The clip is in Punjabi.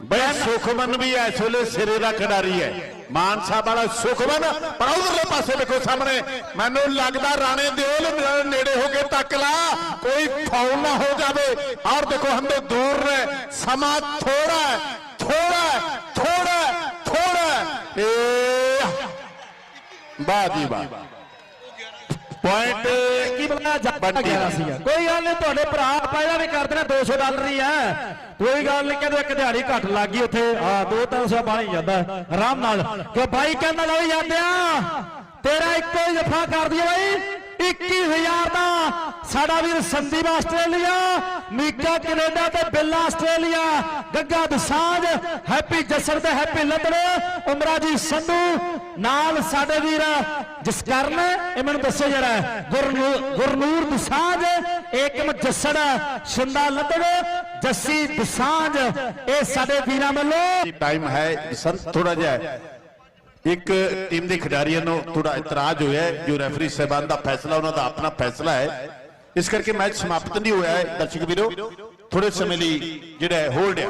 ਬਈ ਸੁਖਮਨ ਵੀ ਇਸ ਵੇਲੇ ਸਿਰੇ ਦਾ ਖਿਡਾਰੀ ਹੈ ਮਾਨ ਸਾਹਿਬ ਵਾਲਾ ਸੁਖਮਨ, ਪਰ ਉਧਰਲੇ ਪਾਸੇ ਦੇਖੋ ਸਾਹਮਣੇ, ਮੈਨੂੰ ਲੱਗਦਾ ਰਾਣੇ ਦਿਓਲ ਨੇੜੇ ਹੋ ਕੇ ਤੱਕ ਲਾ, ਕੋਈ ਫਾਉਲ ਨਾ ਹੋ ਜਾਵੇ। ਔਰ ਦੇਖੋ ਹੰਦੇ ਦੂਰ ਨੇ, ਸਮਾਂ ਥੋੜਾ ਥੋੜਾ ਥੋੜਾ ਥੋੜਾ ਹੈ। ਵਾਹ ਜੀ ਵਾਹ। ਪੁਆਇੰਟ ਗਿਆ ਸੀਗਾ। ਕੋਈ ਗੱਲ ਨਹੀਂ ਤੁਹਾਡੇ ਭਰਾ ਪਹਿਲਾਂ ਵੀ ਕਰਦੇ ਨੇ 200 ਡਾਲਰ ਹੀ ਆ। ਕੋਈ ਗੱਲ ਨਹੀਂ ਕਹਿੰਦੇ ਇੱਕ ਦਿਹਾੜੀ ਘੱਟ ਲੱਗ ਗਈ ਉੱਥੇ। ਆ 2-300 ਬਣ ਹੀ ਜਾਂਦਾ। ਆਰਾਮ ਨਾਲ। ਕਿ ਬਾਈ ਕਹਿੰਦਾ ਲਓ ਜਾਂਦੇ ਆ। ਤੇਰਾ ਇੱਕੋ ਹੀ ਜਫਾ ਕਰ ਦਈਏ ਬਾਈ। 21000 ਦਾ। ਸਾਡਾ ਵੀਰ ਸੰਦੀਪ ਆਸਟ੍ਰੇਲੀਆ ਮੀਕਾ ਕੈਨੇਡਾ ਤੇ ਬਿੱਲਾ ਆਸਟ੍ਰੇਲੀਆ। ਗੱਗਾ ਦਸਾਂਝ, ਹੈਪੀ ਜੱਸਰ ਤੇ ਹੈਪੀ ਲੱਦੜ ਉਮਰਾ ਜੀ ਸੰਧੂ। ਨਾਲ ਸਾਡੇ ਵੀਰ ਜਿਸ ਜਸਕਰਨ, ਇਹ ਮੈਨੂੰ ਦੱਸੋ ਜਰਾ ਗੁਰਨੂਰ ਗੁਰਨੂਰ ਦਸਾਂਝ, ਏਕਮ ਜੱਸੜ, ਸ਼ਿੰਦਾ ਲੱਦੜ, ਜੱਸੀ ਦਸਾਂਝ। ਇਹ ਸਾਡੇ ਵੀਰਾਂ ਵੱਲੋਂ ਟਾਈਮ ਹੈ ਸਰ ਥੋੜਾ ਜਿਹਾ ਇੱਕ ਟੀਮ ਦੇ ਖਿਡਾਰੀਆਂ ਨੂੰ ਥੋੜਾ ਇਤਰਾਜ਼ ਹੋਇਆ ਹੈ, ਜੋ ਰੈਫਰੀ ਸਾਹਿਬਾਨ ਦਾ ਫੈਸਲਾ, ਉਹਨਾਂ ਦਾ ਆਪਣਾ ਫੈਸਲਾ ਹੈ। ਇਸ ਕਰਕੇ ਮੈਚ ਸਮਾਪਤ ਨਹੀਂ ਹੋਇਆ ਹੈ, ਦਰਸ਼ਕ ਵੀਰੋ। ਥੋੜੇ ਸਮੇਂ ਲਈ ਜਿਹੜਾ ਹੋਲਡ ਹੈ।